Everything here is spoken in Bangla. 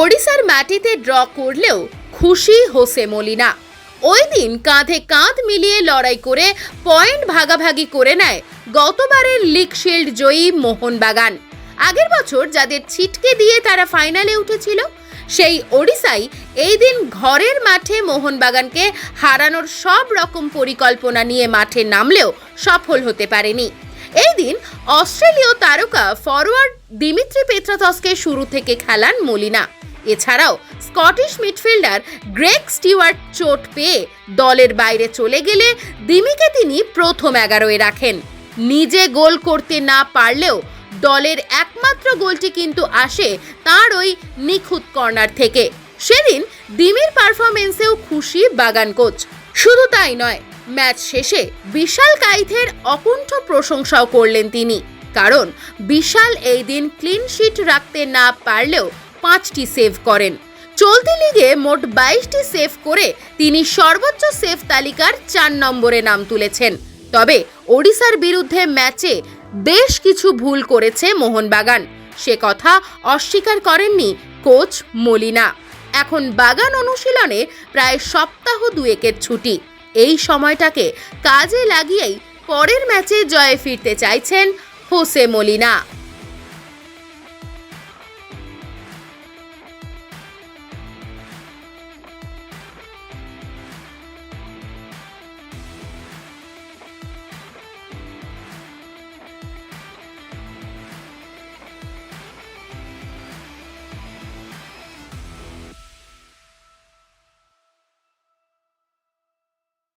ওড়িশার মাটিতে ড্র করলেও খুশি হোসে মলিনা। ওই দিন কাঁধে কাঁধ মিলিয়ে লড়াই করে পয়েন্ট ভাগাভাগি করে নেয় গতবারের লিগ শিল্ড জয়ী মোহনবাগান। আগের বছর যাদের ছিটকে দিয়ে তারা ফাইনালে উঠেছিল, সেই ওড়িশাই এই দিন ঘরের মাঠে মোহনবাগানকে হারানোর সব রকম পরিকল্পনা নিয়ে মাঠে নামলেও সফল হতে পারেনি। এই দিন অস্ট্রেলীয় তারকা ফরওয়ার্ড দিমিত্রি পেত্রাতসকে শুরু থেকে খেলান মলিনা। এছাড়াও স্কটিশ মিডফিল্ডার গ্রেগ স্টিওয়ার্ট চোট পেয়ে দলের বাইরে চলে গেলে দিমিকে তিনি প্রথম এগারোয় রাখেন। নিজে গোল করতে না পারলেও দলের একমাত্র গোলটি কিন্তু আসে তার ওই নিখুঁত কর্নার থেকে। সেদিন দিমির পারফরমেন্সেও খুশি বাগান কোচ। শুধু তাই নয়, ম্যাচ শেষে বিশাল কাইথের অকুণ্ঠ প্রশংসাও করলেন তিনি। কারণ বিশাল এই দিন ক্লিন শিট রাখতে না পারলেও পাঁচটি সেভ করেন। চলতি লিগে মোট বাইশটি সেভ করে তিনি সর্বোচ্চ সেভ তালিকার চার নম্বরে নাম তুলেছেন। তবে ওড়িশার বিরুদ্ধে ম্যাচে বেশ কিছু ভুল করেছে মোহনবাগান। সে কথা অস্বীকার করেননি কোচ মলিনা। এখন বাগান অনুশীলনে প্রায় সপ্তাহ দুয়েকের ছুটি। এই সময়টাকে কাজে লাগিয়েই পরের ম্যাচে জয়ে ফিরতে চাইছেন হোসে মলিনা।